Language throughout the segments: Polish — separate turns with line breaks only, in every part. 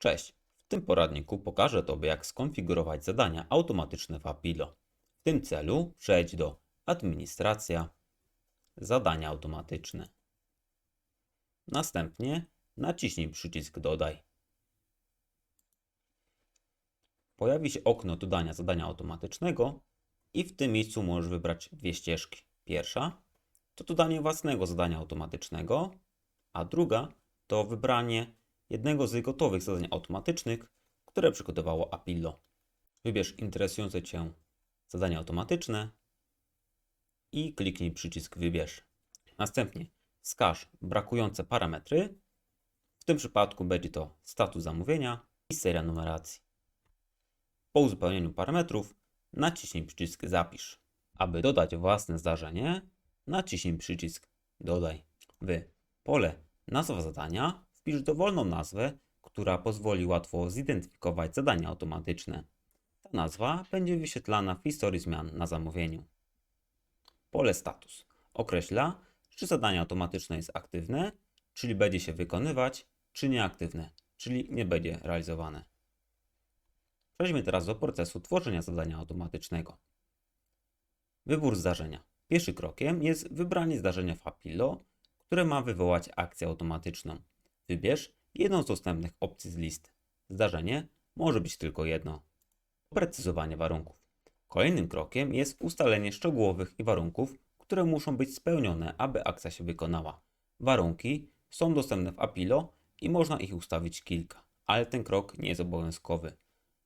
Cześć! W tym poradniku pokażę Tobie, jak skonfigurować zadania automatyczne w Apilo. W tym celu przejdź do Administracja, Zadania automatyczne. Następnie naciśnij przycisk Dodaj. Pojawi się okno dodania zadania automatycznego i w tym miejscu możesz wybrać dwie ścieżki. Pierwsza to dodanie własnego zadania automatycznego, a druga to wybranie jednego z gotowych zadań automatycznych, które przygotowało Apillo. Wybierz interesujące Cię zadanie automatyczne i kliknij przycisk Wybierz. Następnie wskaż brakujące parametry. W tym przypadku będzie to status zamówienia i seria numeracji. Po uzupełnieniu parametrów naciśnij przycisk Zapisz. Aby dodać własne zdarzenie, naciśnij przycisk Dodaj. W pole Nazwa zadania wpisz dowolną nazwę, która pozwoli łatwo zidentyfikować zadania automatyczne. Ta nazwa będzie wyświetlana w historii zmian na zamówieniu. Pole Status określa, czy zadanie automatyczne jest aktywne, czyli będzie się wykonywać, czy nieaktywne, czyli nie będzie realizowane. Przejdźmy teraz do procesu tworzenia zadania automatycznego. Wybór zdarzenia. Pierwszym krokiem jest wybranie zdarzenia w Apillo, które ma wywołać akcję automatyczną. Wybierz jedną z dostępnych opcji z listy. Zdarzenie może być tylko jedno. Precyzowanie warunków. Kolejnym krokiem jest ustalenie szczegółowych i warunków, które muszą być spełnione, aby akcja się wykonała. Warunki są dostępne w Apilo i można ich ustawić kilka, ale ten krok nie jest obowiązkowy.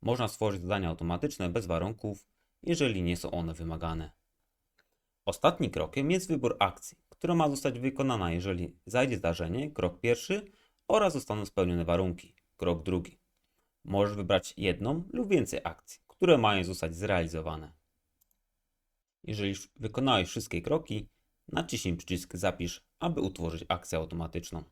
Można stworzyć zadania automatyczne bez warunków, jeżeli nie są one wymagane. Ostatnim krokiem jest wybór akcji, która ma zostać wykonana, jeżeli zajdzie zdarzenie, krok pierwszy, oraz zostaną spełnione warunki, krok drugi. Możesz wybrać jedną lub więcej akcji, które mają zostać zrealizowane. Jeżeli już wykonałeś wszystkie kroki, naciśnij przycisk Zapisz, aby utworzyć akcję automatyczną.